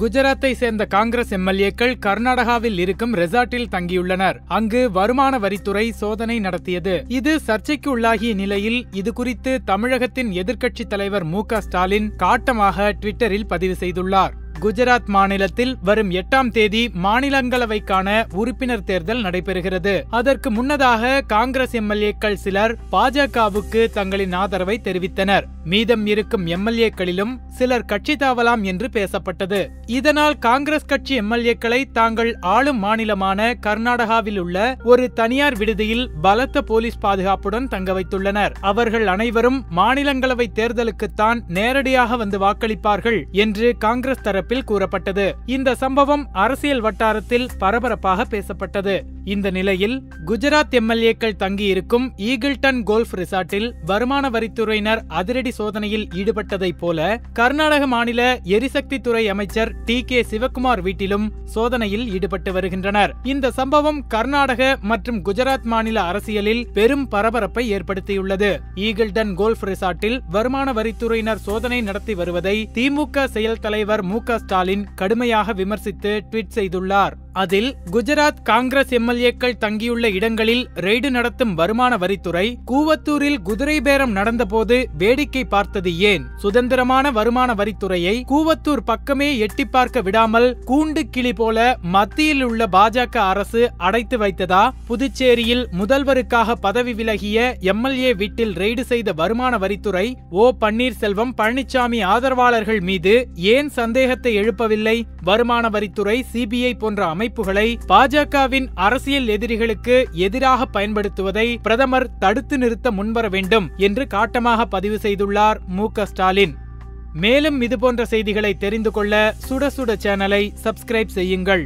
குஜராத்தை சேர்ந்த காங்கிரஸ் எம்எல்ஏக்கள் கர்நாடகாவில் இருக்கும் ரெசார்ட்டில் தங்கியுள்ளனர். அங்கு வருமான வரித்துறை சோதனை நடத்தியது. இது சர்ச்சைக்கு உள்ளாகிய நிலையில் இது குறித்து தமிழகத்தின் எதிர்க்கட்சித் தலைவர் மு க ஸ்டாலின் காட்டமாக ட்விட்டரில் பதிவு செய்துள்ளார். குஜராத் மாநிலத்தில் வரும் எட்டாம் தேதி மாநிலங்களவைக்கான உறுப்பினர் தேர்தல் நடைபெறுகிறது. அதற்கு முன்னதாக காங்கிரஸ் எம்எல்ஏக்கள் சிலர் பாஜகவுக்கு தங்களின் ஆதரவை தெரிவித்தனர். மீதம் இருக்கும் எம்எல்ஏக்களிலும் சிலர் கட்சி தாவலாம் என்று பேசப்பட்டது. இதனால் காங்கிரஸ் கட்சி எம்எல்ஏக்களை தாங்கள் ஆளும் மாநிலமான கர்நாடகாவில் உள்ள ஒரு தனியார் விடுதியில் பலத்த போலீஸ் பாதுகாப்புடன் தங்க வைத்துள்ளனர். அவர்கள் அனைவரும் மாநிலங்களவை தேர்தலுக்குத்தான் நேரடியாக வந்து வாக்களிப்பார்கள் என்று காங்கிரஸ் தரப்பு தரப்பில் கூறப்பட்டது. இந்த சம்பவம் அரசியல் வட்டாரத்தில் பரபரப்பாக பேசப்பட்டது. இந்த நிலையில் குஜராத் எம்எல்ஏக்கள் தங்கியிருக்கும் ஈகிள்டன் கோல்ஃப் ரிசார்ட்டில் வருமான வரித்துறையினர் அதிரடி சோதனையில் ஈடுபட்டதைப் போல கர்நாடக மாநில எரிசக்தி துறை அமைச்சர் டி கே சிவக்குமார் வீட்டிலும் சோதனையில் ஈடுபட்டு வருகின்றனர். இந்த சம்பவம் கர்நாடக மற்றும் குஜராத் மாநில அரசியலில் பெரும் பரபரப்பை ஏற்படுத்தியுள்ளது. ஈகிள்டன் கோல்ஃப் ரிசார்ட்டில் வருமான வரித்துறையினர் சோதனை நடத்தி வருவதை திமுக செயல் தலைவர் மு க ஸ்டாலின் கடுமையாக விமர்சித்து ட்வீட் செய்துள்ளார். அதில் குஜராத் காங்கிரஸ் எம்எல்ஏக்கள் தங்கியுள்ள இடங்களில் ரெய்டு நடத்தும் வருமான வரித்துறை கூவத்தூரில் குதிரை பேரம் நடந்தபோது வேடிக்கை பார்த்தது ஏன்? சுதந்திரமான வருமான வரித்துறையை கூவத்தூர் பக்கமே எட்டி பார்க்க விடாமல் கூண்டு கிளி போல மத்தியில் உள்ள பாஜக அரசு அடைத்து வைத்ததா? புதுச்சேரியில் முதல்வருக்காக பதவி விலகிய எம்எல்ஏ வீட்டில் ரெய்டு செய்த வருமான வரித்துறை ஓ பன்னீர்செல்வம் பழனிசாமி ஆதரவாளர்கள் மீது ஏன் சந்தேகத்தை எழுப்பவில்லை? வருமான வரித்துறை சிபிஐ போன்ற அமைப்புகளை பாஜகவின் அரசியல் எதிரிகளுக்கு எதிராக பயன்படுத்துவதை பிரதமர் தடுத்து நிறுத்த முன்வர வேண்டும் என்று காட்டமாக பதிவு செய்துள்ளார் மு க ஸ்டாலின். மேலும் இதுபோன்ற செய்திகளை தெரிந்து கொள்ள சுட சுட சேனலை சப்ஸ்கிரைப் செய்யுங்கள்.